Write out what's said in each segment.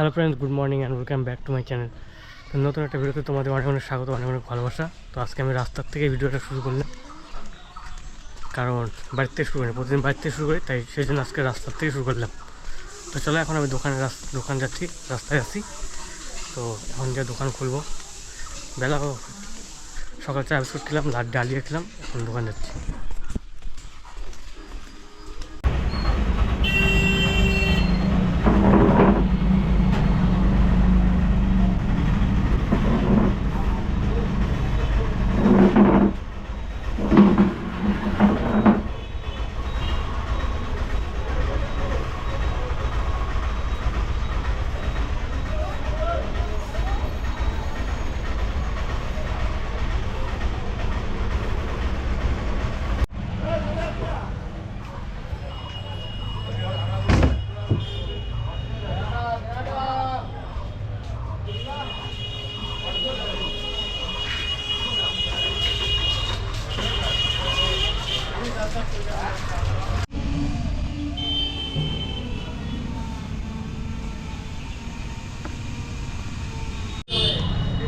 Hello friends good morning and welcome back to my channel তো নতুন একটা ভিডিওতে তোমাদের অনেক অনেক স্বাগত, অনেক অনেক ভালোবাসা। তো আজকে আমি রাস্তার থেকে ভিডিওটা শুরু করলাম। কারণ থেকে শুরু করি প্রতিদিন বাড়ির থেকে শুরু করি, তাই সেই জন্য আজকে রাস্তার থেকে শুরু করলাম। তো চলো এখন আমি দোকানে দোকান যাচ্ছি, রাস্তায় আছি। তো এখন যে দোকান খুলবো। বেলা সকাল চা, বিস্কুট খেলাম ডালিয়া খেলাম, এখন দোকান যাচ্ছি।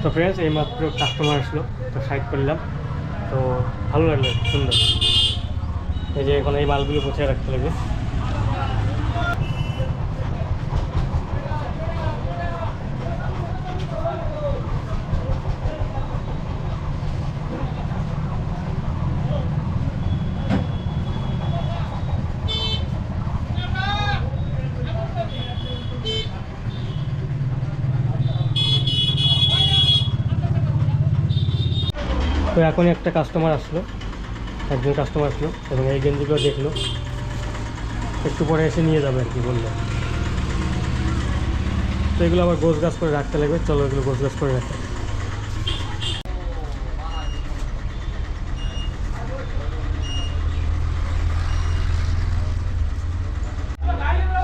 তো ফ্রেন্ডস এইমাত্র কাস্টমার আসলো, তো সাইড করলাম। তো ভালো লাগল, সুন্দর। এই যে এখন এই মালগুলো বসে রাখতে লাগবে এখনই একটা কাস্টমার আসলো। একজন কাস্টমার আসলো এবং এই গেঞ্জিগুলো দেখল। একটু পরে এসে নিয়ে যাবে আর কি বলল। তো এগুলো আবার গোছ গাছ করে রাখতে লাগবে। চলো এগুলো গোছ গাছ করে রাখতে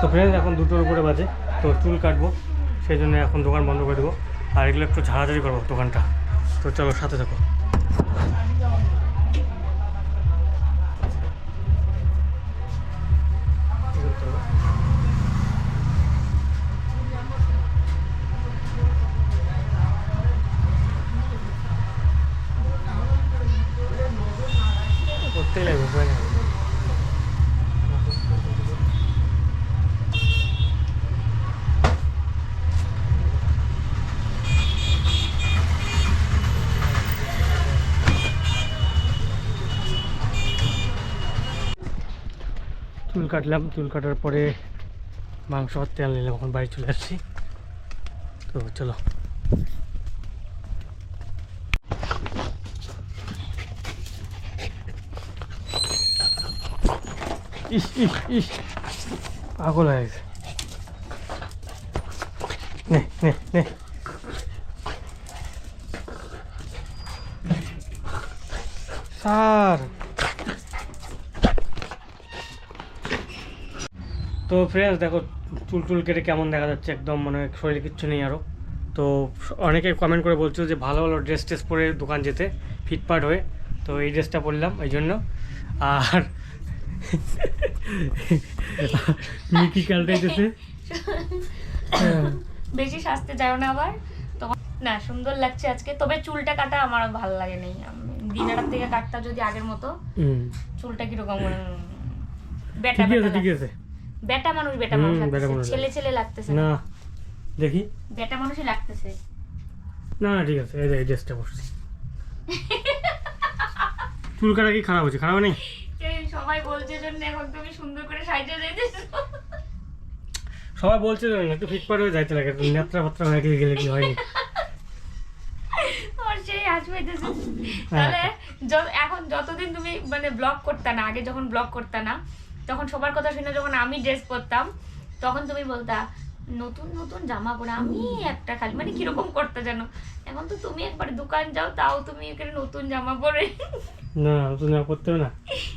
তো ফ্রেন্ড এখন দুটোর উপরে বাজে। তো চুল কাটবো, সেই জন্য এখন দোকান বন্ধ করে দেবো। আর এগুলো একটু ঝাড়াঝাড়ি করব দোকানটা। তো চলো সাথে থাকো। করতেই লাগবে। চুল কাটলাম, চুল কাটার পরে মাংস তেল নিলাম, এখন বাড়ি চলে আসছি তো চলো ইস ইস ইস। পাগল হয়ে নে নে নে। স্যার। তো ফ্রেন্ডস দেখো চুল কেটে কেমন দেখা যাচ্ছে একদম মানে শরীরে কিচ্ছু নেই আরও তো অনেকে কমেন্ট করে বলছো যে ভালো ভালো ড্রেস টেস পরে দোকান যেতে, ফিটফাট হয়ে। তো এই ড্রেসটা পরলাম, এই জন্য। আর মিকি কালটাইতেছে বেশি সাজতে যাও না আবার। না সুন্দর লাগছে আজকে। তবে চুলটা কাটা আমার ভালো লাগে নেই। দিনাটার থেকে কাটতা যদি আগের মতো চুলটা কীরকম উম, বেটা বেটা ঠিকই আছে। বেটা মানুষ বেটা মানুষ ছেলে ছেলে লাগতেছে না। দেখি। বেটা মানুষই লাগতেছে। না না ঠিক আছে। এই যে এই ড্রেসটা পরছি চুল কাটা কি খারাপ হচ্ছে খারাপ নেই? সবাই বলছে জন্য এখন তুমি সুন্দর করে সাইজে সবাই বলছে তো একটু ফিটফাট হয়ে যাইতে লাগে। নেত্রা পাত্রা হয়ে গেলে কি হয়নি? হাস তাহলে এখন যতদিন তুমি মানে ব্লগ করতে না আগে যখন ব্লগ করতে না তখন সবার কথা শুনে যখন আমি ড্রেস পরতাম তখন তুমি বলতা নতুন নতুন জামা পরে আমি একটা খালি মানে কীরকম করতে জানো এখন তো তুমি একবার দোকান যাও তাও তুমি এখানে নতুন জামা পরে। না আর করতে হবে না।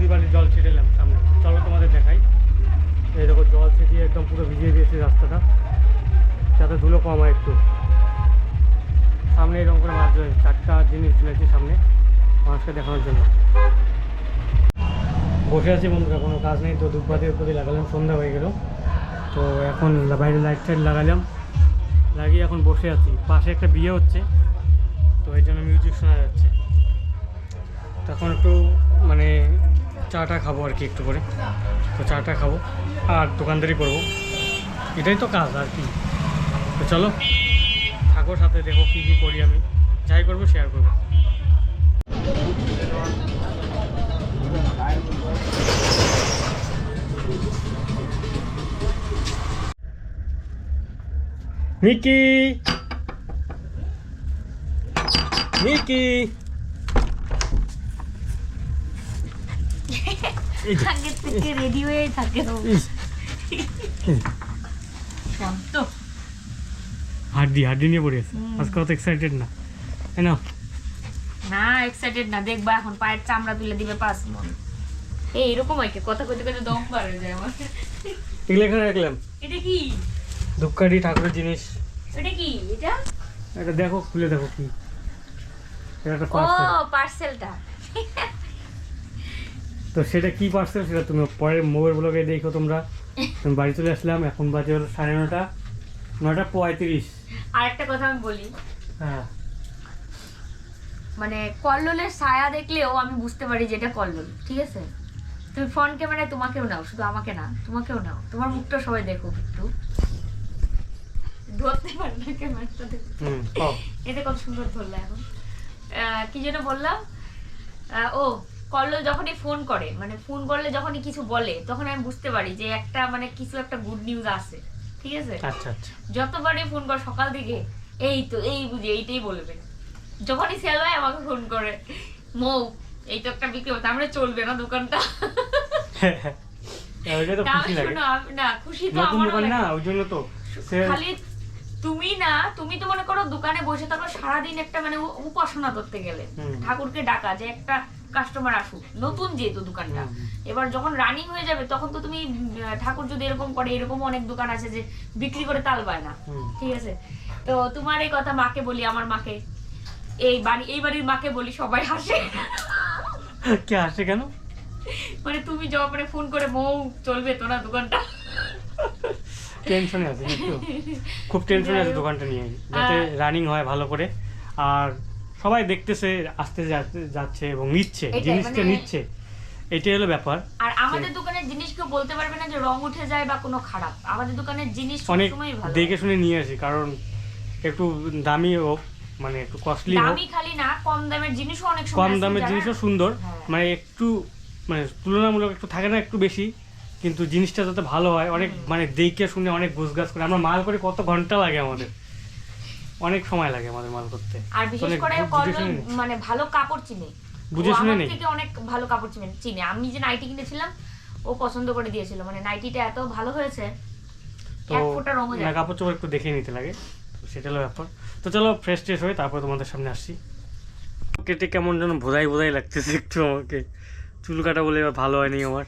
দুই বালি জল ছিটালাম সামনে। চলো তোমাদের দেখাই। এই দেখো, জল ছিটিয়ে একদম পুরো ভিজিয়ে দিয়েছি রাস্তাটা, যাতে ধুলো কম হয় একটু। সামনে এরকম করে মাছ ধরে, চারটা জিনিস দিয়েছি সামনে মানুষকে দেখানোর জন্য। বসে আছি বন্ধুরা, কোনো কাজ নেই, তো ধূপবাতি উপরে লাগালাম, সন্ধ্যা হয়ে গেল। তো এখন বাইরে লাইট টাইট লাগালাম, লাগিয়ে এখন বসে আছি। পাশে একটা বিয়ে হচ্ছে, তো এই জন্য মিউজিক শোনা যাচ্ছে। তখন একটু মানে চাটা খাব আর কি একটু করে। তো চাটা খাব আর দোকানদারি করব। এটাই তো কাজ আর কি। তো চলো, থাকো সাথে, দেখো কী কী করি আমি। যাই করব শেয়ার করব। মিকি মিকি থেকে রেডি হয়ে থাকে। ইস, হাড্ডি হাড্ডি নিয়ে পড়ে আছে। আজকে অত এক্সাইটেড না। তাই না না এক্সাইটেড না। দেখবা এখন পায়ের চামড়া তুলে দিবে পাঁচ মন। এই এরকম হয় কি? কথা কইতে কইতে দম বার যায় আমার। এগুলো এখানে রাখলাম। এটা কি? ধূপকাঠি ঠাকুরের জিনিস। এটা কি? এটা? এটা দেখো খুলে দেখো কি। এটা একটা ও পার্সেলটা তো সেটা কি পার্সেল সেটা তুমি পরের মোবাইল ব্লগে দেখো তোমরা। আমি বাড়ি চলে আসলাম এখন বাজে হলো সাড়ে নটা। নটা পঁয়ত্রিশ। আর একটা কথা আমি বলি। হ্যাঁ। মানে কল্লোলের ছায়া দেখলেও আমি বুঝতে পারি যে এটা কল্লোল ঠিক আছে? তুমি ফ্রন্ট ক্যামেরায় তোমাকেও নাও শুধু আমাকে না তোমাকেও নাও। তোমার মুখটা সবাই দেখো একটু। ধরতে পারে না ক্যামেরাটা হুম এটা কত সুন্দর ধরলো এখন। কি যেন বললাম? ও কল্লোল যখনই ফোন করে মানে ফোন করলে যখনই কিছু বলে তখন আমি বুঝতে পারি যে একটা মানে কিছু একটা গুড নিউজ আছে ঠিক আছে? আচ্ছা আচ্ছা। যতবারই ফোন করে সকাল থেকে এই তো এই বুঝি এইটাই বলবে। যখনই সেল হয় আমাকে ফোন করে। মৌ এই তো একটা বিক্রি হবে আমরা চলবে না দোকানটা। তো খুশি লাগে। না খুশি তো লাগে। না ওই জন্য তো খালি তুমি না তুমি তো মনে করো দোকানে বসে থাকো সারাদিন একটা মানে উপাসনা করতে গেলে। ঠাকুরকে ডাকা যে একটা কাস্টমার আসুক নতুন যেহেতু দোকানটা। এবার যখন রানিং হয়ে যাবে তখন তো তুমি ঠাকুর যদি এরকম করে এরকম অনেক দোকান আছে যে বিক্রি করে তাল পায় না। ঠিক আছে? তো তোমার এই কথা মাকে বলি আমার মাকে। এই বাড়ি এই বাড়ির মাকে বলি সবাই হাসে। কে আসে কেন? মানে তুমি মানে ফোন করে মৌ চলবে তো না দোকানটা? টেনশনে আছে একটু খুব টেনশনে আছে দোকানটা নিয়ে। যাতে রানিং হয় ভালো করে। আর সবাই দেখতেছে আসতে যাচ্ছে- এবং নিচ্ছে জিনিসটা মানে- নিচ্ছে। এটাই হলো ব্যাপার। আর আমাদের দোকানের জিনিস কেউ বলতে পারবে না যে রং উঠে যায় বা কোনো খারাপ। আমাদের দোকানের জিনিস অনেক সবসময় ভালো। দেখে শুনে নিয়ে আসি কারণ একটু দামি হোক মানে একটু কস্টলি হোক। দামি খালি না কম দামের জিনিসও অনেক কম দামের জিনিসও সুন্দর হ্যাঁ। মানে একটু মানে তুলনামূলক একটু থাকে না একটু বেশি। কিন্তু জিনিসটা যাতে ভালো হয় অনেক মানে দেখে শুনে অনেক গোছ গাছ করে আমরা মাল করে কত ঘণ্টা লাগে আমাদের? অনেক সময় লাগে আমাদের মাল করতে। আর বিশেষ করে। মানে ভালো কাপড় চিনে। বুঝে শুনে নেই? থেকে অনেক ভালো কাপড় চিনে চিনে। আমি যে নাইটি কিনেছিলাম ও পছন্দ করে দিয়েছিল। মানে নাইটিটা এত ভালো হয়েছে তো না কাপড় চোপড় একটু দেখে নিতে লাগে। সেটা হলো ব্যাপার। তো চলো ফ্রেশ ট্রেশ হয়ে তারপর তোমাদের সামনে আসছি। কেটে কেমন যেন বোধাই বোধাই লাগতেছে একটু আমাকে। চুল কাটা বলে ভালো হয়নি আমার।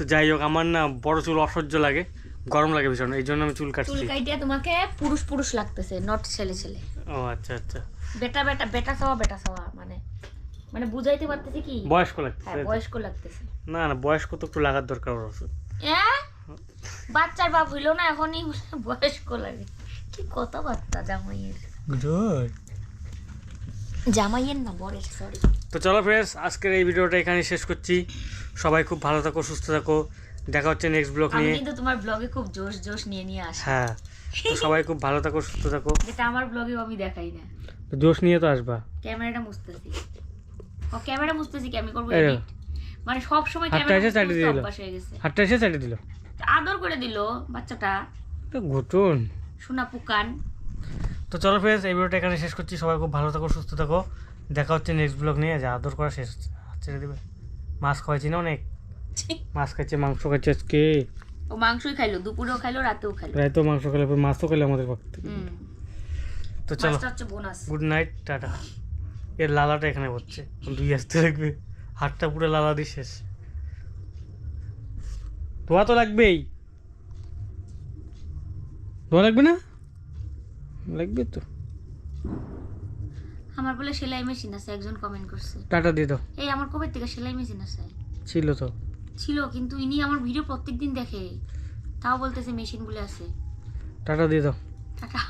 তো যাই হোক আমার না বড় চুল অসহ্য লাগে গরম লাগে ভীষণ এই জন্য আমি চুল কাটছি। চুল কাইটিয়া তোমাকে পুরুষ পুরুষ লাগতেছে নট ছেলে ছেলে। ও আচ্ছা আচ্ছা। বেটা বেটা বেটা সাওয়া বেটা সাওয়া মানে মানে বুঝাইতে পারতেছি কি? বয়স্ক হ্যাঁ লাগতেছে বয়স্ক লাগতেছে। না না বয়স্ক তো একটু লাগার দরকার ওষুধ। অ্যাঁ? বাচ্চার বাপ হইল না এখনই বয়স্ক লাগে। কি কথাবার্তা জামাইয়ের। জামাইয়ের না বরের সরি তো চলো ফ্রেন্ডস আজকের এই ভিডিওটা এখানে শেষ করছি। সবাই খুব ভালো থাকো সুস্থ থাকো। দেখা হচ্ছে নেক্সট ব্লগ নিয়ে। কিন্তু তোমার ব্লগে খুব জোশ জোশ নিয়ে নিয়ে আসি। হ্যাঁ তো সবাই খুব ভালো থাকো সুস্থ থাকো। যেটা আমার ব্লগেও আমি দেখাই না। তো জোশ নিয়ে তো আসবা। ক্যামেরাটা মুছতেছি। ও ক্যামেরা মুছতেছি কি? আমি করব edit? মানে সব সময় ক্যামেরা এসে চালিয়ে দিলো। হাতটা এসে চালিয়ে দিল। আদর করে দিল বাচ্চাটা। তো ঘটুন। সোনা পুকান। তো চলো ফ্রেন্ডস এই ভিডিওটা এখানে শেষ করছি। সবাই খুব ভালো থাকো সুস্থ থাকো। দেখা হচ্ছে নেক্সট ব্লগ নিয়ে যা আদর করা শেষ ছেড়ে দেবে। মাছ খাওয়াইছি না অনেক? মাছ খাচ্ছে মাংস খাচ্ছে আজকে। ও মাংসই খাইলো দুপুরেও খাইলো রাতেও খাইলো। প্রায় তো মাংস খেলে মাছও খেলে আমাদের পক্ষ থেকে তো চলো। Good night tata. এর লালাটা এখানে হচ্ছে দুই আসতে লাগবে। হাতটা পুরো লালা দিয়ে শেষ। ধোয়া তো লাগবেই। ধোয়া লাগবে না? লাগবে তো। আমার বলে সেলাই মেশিন আছে একজন কমেন্ট করছে। টাটা দিয়ে দাও। এই আমার কবে থেকে সেলাই মেশিন আছে। ছিল তো। ছিল কিন্তু ইনি আমার ভিডিও প্রত্যেকদিন দেখে। তাও বলতেছে মেশিন বলে আছে। টাটা দিয়ে দাও। টাটা।